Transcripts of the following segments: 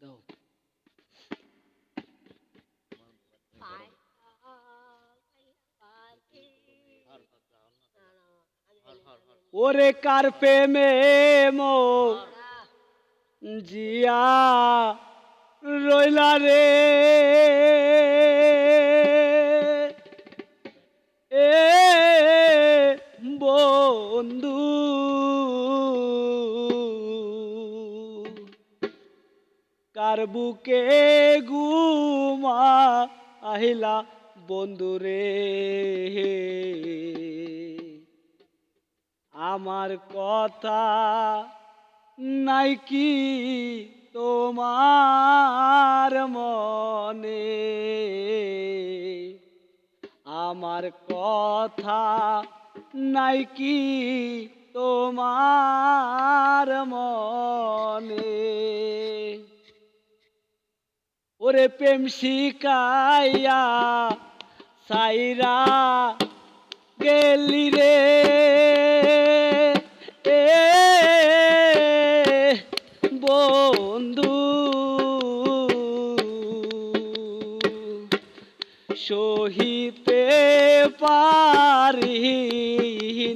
দাও ওরে কার প্রেমে মো জিয়া রইলা রে? বুকে গুমা আহিলা বন্ধুরে আমার কথা নাই কি তোমার মনে? আমার কথা নাই কি তোমার মনে? ওরে প্রেম শিকাইয়া সাইরা গেলি রে। এ বন্ধু সহিতে পারি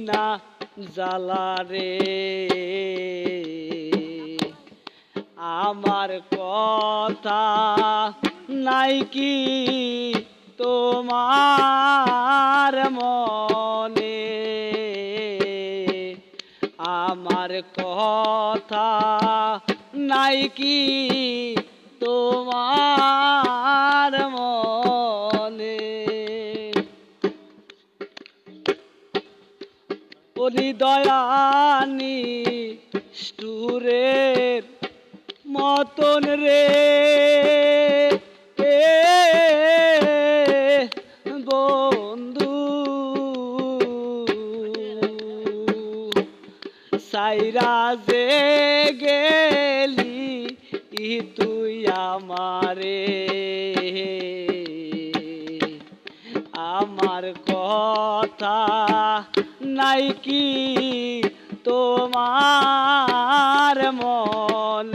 না জ্বালা রে। আমার কথা নাই কি তোমার মনে? আমার কথা নাই কি তোমার মনে? দয়ানি স্টুরের মতন রে। বন্ধু। সাইরা যে গেলি তুই আমারে। আমার কথা নাই কি তোমার মনে?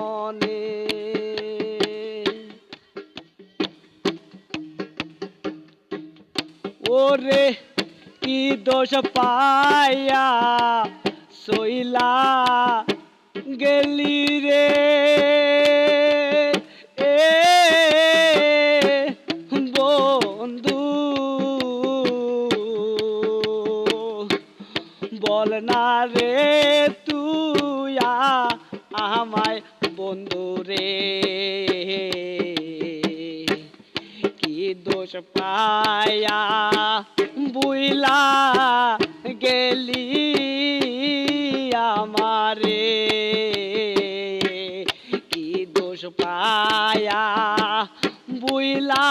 ওরে, কি দোষ পায়া সইলা গেলি রে? এ বন্ধু, বল না রে তুইয়া আমায় বন্ধু রে। দোষ পায়া বুইলা গেলি আমারে। কি দোষ পায়া বুইলা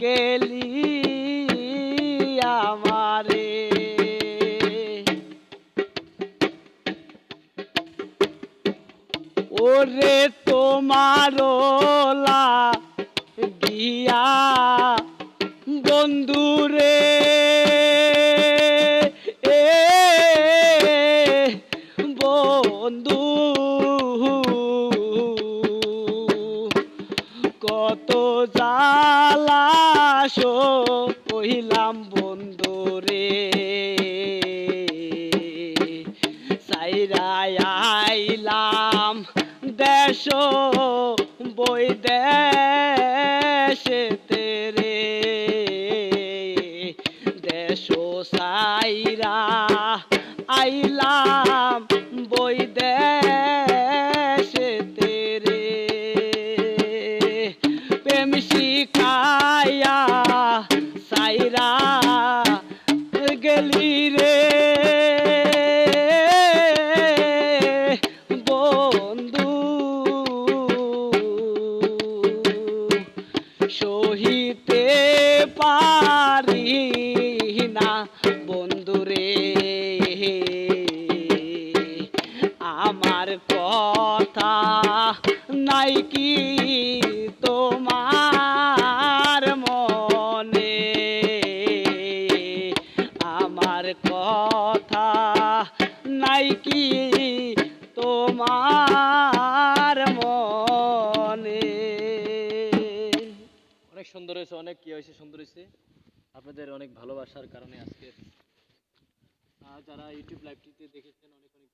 গেলি আমারে। ওরে তোমারলা গিয়া বন্ধুরে এ বন্ধু। কত জালাস কহিলাম বন্ধুরে সাইরায় আইলাম দেশ বই দেশে তেরে। দেশ সাইরা আইলাম বই দেশে তেরে। প্রেম শিখায়া কথা নাই কি তোমার মনে? আমার কথা নাই কি তোমার মনে? অনেক সুন্দর হয়েছে, অনেক কি হয়েছে, সুন্দর হয়েছে। আপনাদের অনেক ভালোবাসার কারণে আজকে যারা ইউটিউব লাইভটিতে দেখেছেন, অনেক অনেক